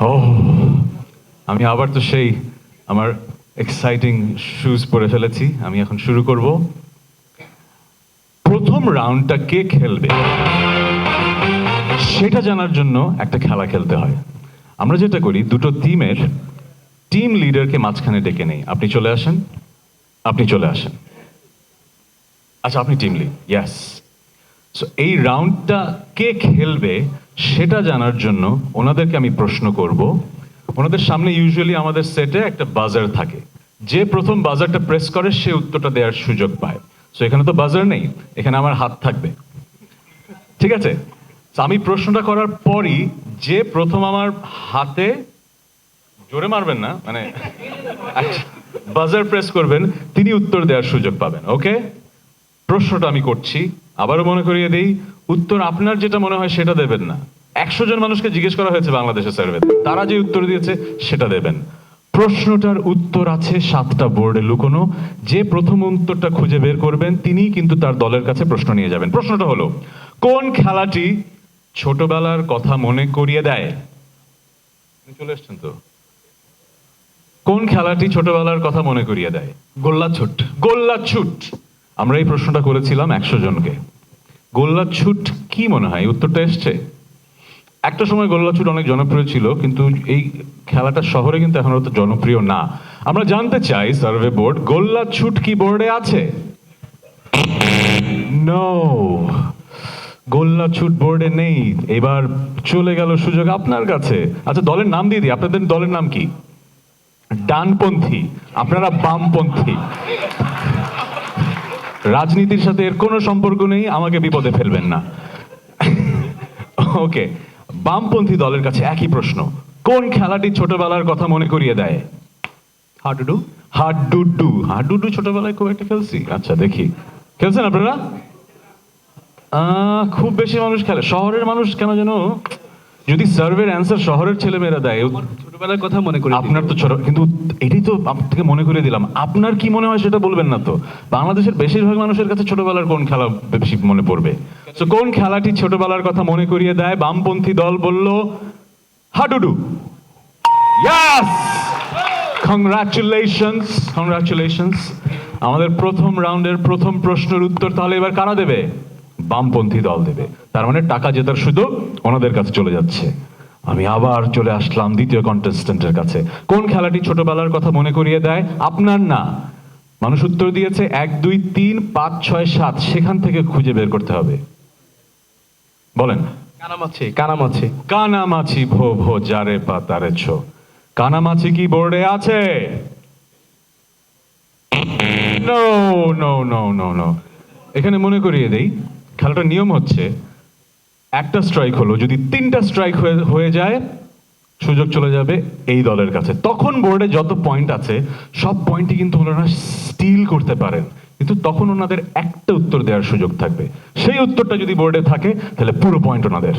ও আমি আবার তো সেই আমার এক্সাইটিং শুজ পরে ফেলেছি। আমি এখন শুরু করব। প্রথম রাউন্ডটা কে খেলবে? সেটা জানার জন্য একটা খেলা খেলতে হয়। আমরা যেটা করি, দুটো টিমের টিম লিডারকে মাঝখানে ডেকে নেই। আপনি চলে আসেন। আপনি চলে আসেন। আচ্ছা আপনি টিম লিড ইয়াস এই রাউন্ডটা কে খেলবে সেটা জানার জন্য ওনাদেরকে আমি প্রশ্ন করব। ওনাদের সামনে ইউজুয়ালি আমাদের সেটে একটা বাজার থাকে। যে প্রথম বাজারটা প্রেস করে, সে উত্তরটা দেওয়ার সুযোগ পায়। সো এখানে তো বাজার নেই, এখানে আমার হাত থাকবে। ঠিক আছে? আমি প্রশ্নটা করার পরই যে প্রথম আমার হাতে, জোরে মারবেন না মানে বাজার প্রেস করবেন, তিনি উত্তর দেওয়ার সুযোগ পাবেন ওকে প্রশ্নটা আমি করছি। আবারও মনে করিয়ে দিই উত্তর আপনার যেটা মনে হয় সেটা দেবেন না। একশো জন মানুষকে জিজ্ঞেস করা হয়েছে বাংলাদেশের সার্ভে তারা যে উত্তর দিয়েছে সেটা দেবেন। প্রশ্নটার উত্তর আছে সাতটা বোর্ডে লুকোনো। যে প্রথম উত্তরটা খুঁজে বের করবেন তিনি কিন্তু তার দলের কাছে প্রশ্ন নিয়ে যাবেন। প্রশ্নটা হলো কোন খেলাটি ছোটবেলার কথা মনে করিয়ে দেয়? চলে এসছেন তো? কোন খেলাটি ছোটবেলার কথা মনে করিয়ে দেয়? গোল্লা ছুট গোল্লা ছুট আমরা এই প্রশ্নটা করেছিলাম একশো জনকে। গোল্লা ছুট কি মনে হয়? উত্তরটা এসছে। একটা সময় গোল্লা ছুট অনেক জনপ্রিয় ছিল, কিন্তু এই খেলাটা শহরে কিন্তু এখন অত জনপ্রিয় না। আমরা জানতে চাই সার্ভে বোর্ড গোল্লা ছুট কি বোর্ডে আছে? গোল্লা ছুট বোর্ডে নেই। এবার চলে গেল সুযোগ আপনার কাছে। আচ্ছা দলের নাম দিয়ে দিই। আপনাদের দলের নাম কি? ডানপন্থী। আপনারা বামপন্থী। রাজনীতির সাথে এর কোনো সম্পর্ক নেই আমাকে বিপদে ফেলবেন না। ওকে বামপন্থী দলের কাছে একই প্রশ্ন। কোন খেলাটি ছোটবেলার কথা মনে করিয়ে দেয়? হাডুডু। হাডুডু। হাডুডু ছোটবেলায় খুব একটা খেলছি। আচ্ছা দেখি। খেলছেন আপনারা? আহ, খুব বেশি মানুষ খেলে। শহরের মানুষ কেন যেন যদি সার্ভের অ্যান্সার শহরের ছেলেমেয়েরা দেয় ছোটবেলার কথা মনে করি আপনার তো ছোট কিন্তু এটাই তো থেকে মনে করে দিলাম। আপনার কি মনে হয় সেটা বলবেন না তো? বাংলাদেশের বেশিরভাগ মানুষের কাছে ছোটবেলার কোন খেলা বেশি মনে পড়বে? তো কোন খেলাটি ছোটবেলার কথা মনে করিয়ে দেয়? বামপন্থী দল বলল হাডুডু। ইয়াস কংগ্রাচুলেশনস কংগ্রাচুলেশনস আমাদের প্রথম রাউন্ডের প্রথম প্রশ্নের উত্তর তাহলে এবার কারা দেবে? বামপন্থী দল দেবে। তার মানে টাকা জেতার সুযোগ ওনাদের কাছে চলে যাচ্ছে। আমি আবার চলে আসলাম দ্বিতীয় কন্টেস্টেন্টের কাছে। কোন খেলাটি ছোটবেলার কথা মনে করিয়ে দেয়? আপনার না। মানুষ উত্তর দিয়েছে এক দুই তিন পাঁচ ছয় সাত। সেখান থেকে খুঁজে বের করতে হবে। বলেন। কানামাছি কানামাছি। কানামাছি ভো ভো যারে পাতারে ছো। কানামাছি কি বোর্ডে আছে? No no no no no এখানে মনে করিয়ে দেই খেলাটার নিয়ম হচ্ছে একটা স্ট্রাইক হলো, যদি তিনটা স্ট্রাইক হয়ে যায়, সুযোগ চলে যাবে এই দলের কাছে। তখন বোর্ডে যত পয়েন্ট আছে, সব পয়েন্টই কিন্তু ওনারা স্টিল করতে পারেন। কিন্তু তখন ওনাদের একটা উত্তর দেওয়ার সুযোগ থাকবে। সেই উত্তরটা যদি বোর্ডে থাকে, তাহলে পুরো পয়েন্ট ওনাদের।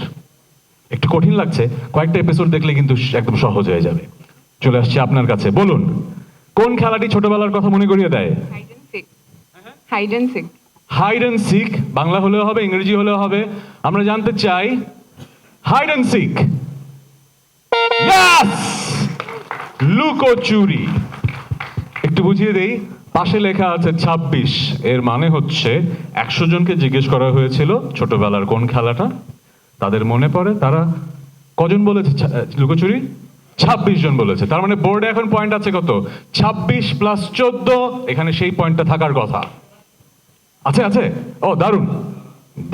একটু কঠিন লাগছে, কয়েকটা এপিসোড দেখলে কিন্তু একদম সহজ হয়ে যাবে। চলে আসছি আপনার কাছে। বলুন, কোন খেলাটি ছোটবেলার কথা মনে করিয়ে দেয়? Hide and seek hide and seek Bangla হলেও হবে, ইংরেজি হলেও হবে। আমরা জানতে চাই হাইড অ্যান্ড সিক লুকোচুরি একটু বুঝিয়ে দেই, পাশে লেখা আছে ২৬ এর মানে হচ্ছে একশো জনকে জিজ্ঞেস করা হয়েছিল ছোটবেলার কোন খেলাটা। তাদের মনে পড়ে, তারা কজন বলেছে লুকোচুরি ছাব্বিশ জন বলেছে। তার মানে বোর্ডে এখন পয়েন্ট আছে কত? ছাব্বিশ প্লাস চোদ্দ, এখানে সেই পয়েন্টটা থাকার কথা। আছে আছে। ও দারুণ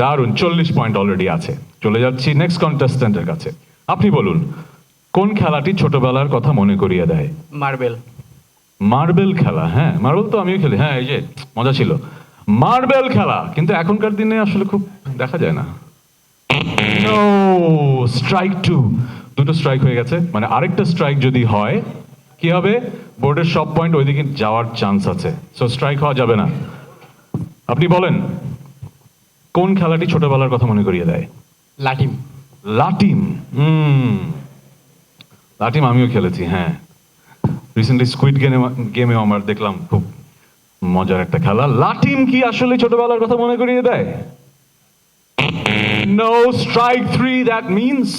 দারুণ চল্লিশ পয়েন্ট অলরেডি আছে। চলে যাচ্ছি নেক্সট কন্টেস্ট্যান্টের কাছে। আপনি বলুন কোন খেলাটি ছোটবেলার কথা মনে করিয়ে দেয়? মার্বেল। মার্বেল খেলা হ্যাঁ। মার্বেল তো আমিও খেলি হ্যাঁ এই যে মজা ছিল। মার্বেল খেলা কিন্তু এখনকার দিনে আসলে খুব দেখা যায় না। নো স্ট্রাইক টু দুটো স্ট্রাইক হয়ে গেছে। মানে আরেকটা স্ট্রাইক যদি হয় কি হবে? বোর্ডের সব পয়েন্ট ওইদিকে যাওয়ার চান্স আছে। সো স্ট্রাইক হওয়া যাবে না। আপনি বলেন কোন খেলাটি ছোটবেলার কথা মনে করিয়ে দেয়? লাটিম। লাটিম? হুম। লাটিম আমিও খেলেছি হ্যাঁ। রিসেন্টলি স্কুইড গেমে গেমেও আমার দেখলাম খুব মজার একটা খেলা। লাটিম কি আসলে ছোটবেলার কথা মনে করিয়ে দেয়? No strike three that means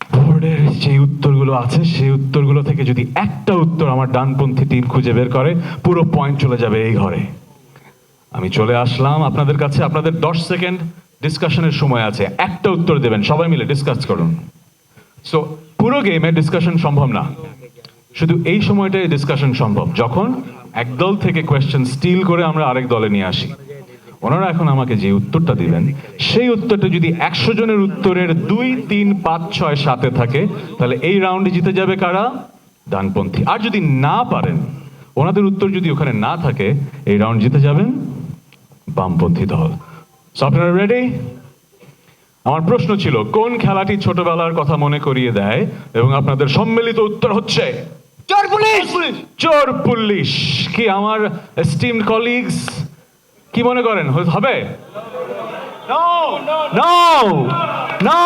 বোর্ডের যে উত্তরগুলো আছে সেই উত্তরগুলো থেকে যদি একটা উত্তর আমার ডানপন্থী টিম খুঁজে বের করে পুরো পয়েন্ট চলে যাবে এই ঘরে। আমি চলে আসলাম। আপনাদের কাছে আপনাদের দশ সেকেন্ড ডিসকাশনের সময় আছে। একটা উত্তর দেবেন। সবাই মিলে ডিসকাস করুন। সো পুরো গেমে ডিসকাশন সম্ভব না। শুধু এই সময়টাই ডিসকাশন সম্ভব। যখন এক দল থেকে কোয়েশ্চেন স্টিল করে আমরা আরেক দলে নিয়ে আসি। ওনারা এখন আমাকে যে উত্তরটা দিবেন, সেই উত্তরটা যদি একশো জনের উত্তরের দুই, তিন, পাঁচ, ছয়, সাতে থাকে, তাহলে এই রাউন্ডে জিতে যাবে কারা? ডানপন্থী। আর যদি না পারেন, ওনাদের উত্তর যদি ওখানে না থাকে, এই রাউন্ড জিতে যাবেন বামপন্থী দল। আপনারা রেডি আমার প্রশ্ন ছিল কোন খেলাটি ছোটবেলার কথা মনে করিয়ে দেয় এবং আপনাদের সম্মিলিত উত্তর হচ্ছে? চোর পুলিশ! চোর পুলিশ! কি আমার স্টিম কলিগস কি মনে করেন? হবে? No no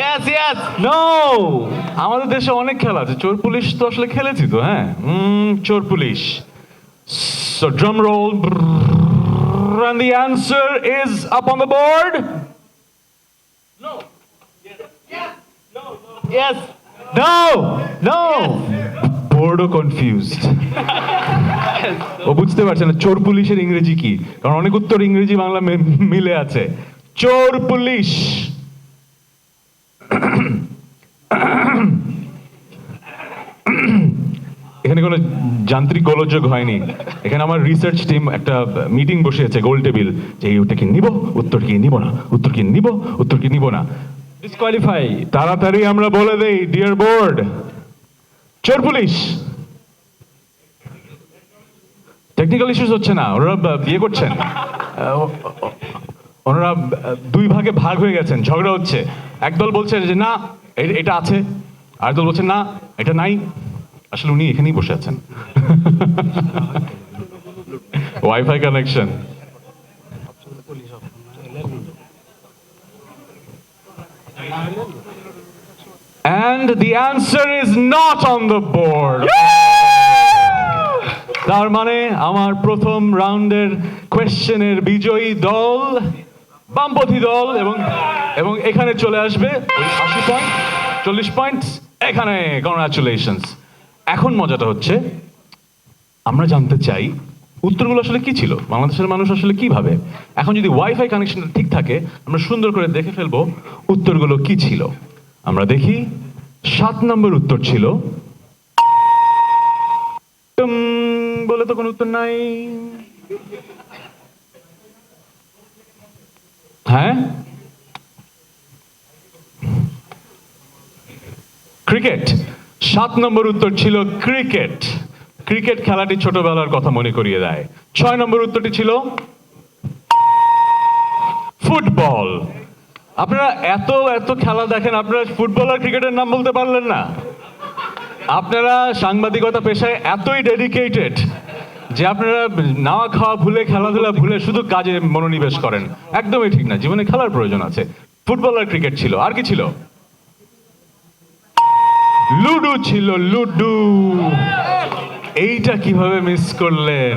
yes yes no আমাদের দেশে অনেক খেলা আছে। চোর পুলিশ তো আসলে খেলেছি তো হ্যাঁ? চোর police. So drum roll and the answer is up on the board. Yes No! No! বড় কনফিউজড ও বুঝতে পারছে না চোর পুলিশের ইংরেজি কি? কারণ অনেক উত্তর ইংরেজি বাংলা মিলে আছে। চোর পুলিশ। এখানে কোনো যান্ত্রিক গোলযোগ হয়নি। এখানে আমার রিসার্চ টিম একটা মিটিং বসিয়েছে গোল টেবিল যে উত্তর কি নিব উত্তর কি নিব না উত্তর কি নিব উত্তর কি নিব না। ডিসকোয়ালিফাই তাড়াতাড়ি আমরা বলে দেই ডিয়ার বোর্ড চোর পুলিশ। টেকনিক্যাল ইস্যুস হচ্ছে না, ওরা বিয়ে করছেন। ওনারা দুই ভাগে ভাগ হয়ে গেছেন, ঝগড়া হচ্ছে। একদল বলছে যে না এটা আছে। আর দল বলছে না, এটা নাই। আসলে উনি এখানেই বসে আছেন। WiFi connection And the answer is not on the board. তার মানে আমার প্রথম রাউন্ডের কোয়েশ্চেনের বিজয়ী দল, বামপন্থী দল এবং এবং এখানে চলে আসবে আশি পয়েন্ট, চল্লিশ পয়েন্ট, এখানে কংগ্রাচুলেশনস এখন মজাটা হচ্ছে, আমরা জানতে চাই উত্তরগুলো আসলে কি ছিল? বাংলাদেশের মানুষ আসলে কি ভাবে এখন যদি ওয়াইফাই কানেকশনটা ঠিক থাকে, আমরা সুন্দর করে দেখে ফেলব উত্তরগুলো কি ছিল। আমরা দেখি, সাত নম্বর উত্তর ছিল বলে তো কোনো উত্তর নাই। হ্যাঁ? ক্রিকেট। সাত নম্বর উত্তর ছিল ক্রিকেট। ক্রিকেট খেলাটি ছোটবেলার কথা মনে করিয়ে দেয়। ছয় নম্বর উত্তরটি ছিল ফুটবল। আপনারা এত এত খেলা দেখেন, আপনারা ফুটবল আর ক্রিকেটের নাম বলতে পারলেন না। আপনারা সাংবাদিকতা পেশায় এতই ডেডিকেটেড যে আপনারা নাওয়া খাওয়া, ভুলে খেলাধুলা, ভুলে শুধু কাজে মনোনিবেশ করেন। একদমই ঠিক না, জীবনে খেলার প্রয়োজন আছে। ফুটবল আর ক্রিকেট ছিল। আর কি ছিল? লুডু ছিল লুডু। এইটা কীভাবে মিস করলেন?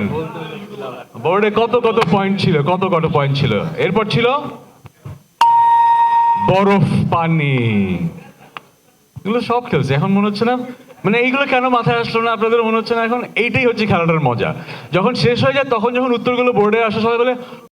বোর্ডে কত কত পয়েন্ট ছিল? কত কত পয়েন্ট ছিল? এরপর ছিল বরফ পানি। এগুলো সব খেলছে। এখন মনে হচ্ছে না? মানে এইগুলো কেন মাথায় আসলো না? আপনাদের মনে হচ্ছে না এখন? এইটাই হচ্ছে খেলাটার মজা। যখন শেষ হয়ে যায়, তখন যখন উত্তরগুলো বোর্ডে আসে, সবাই বলে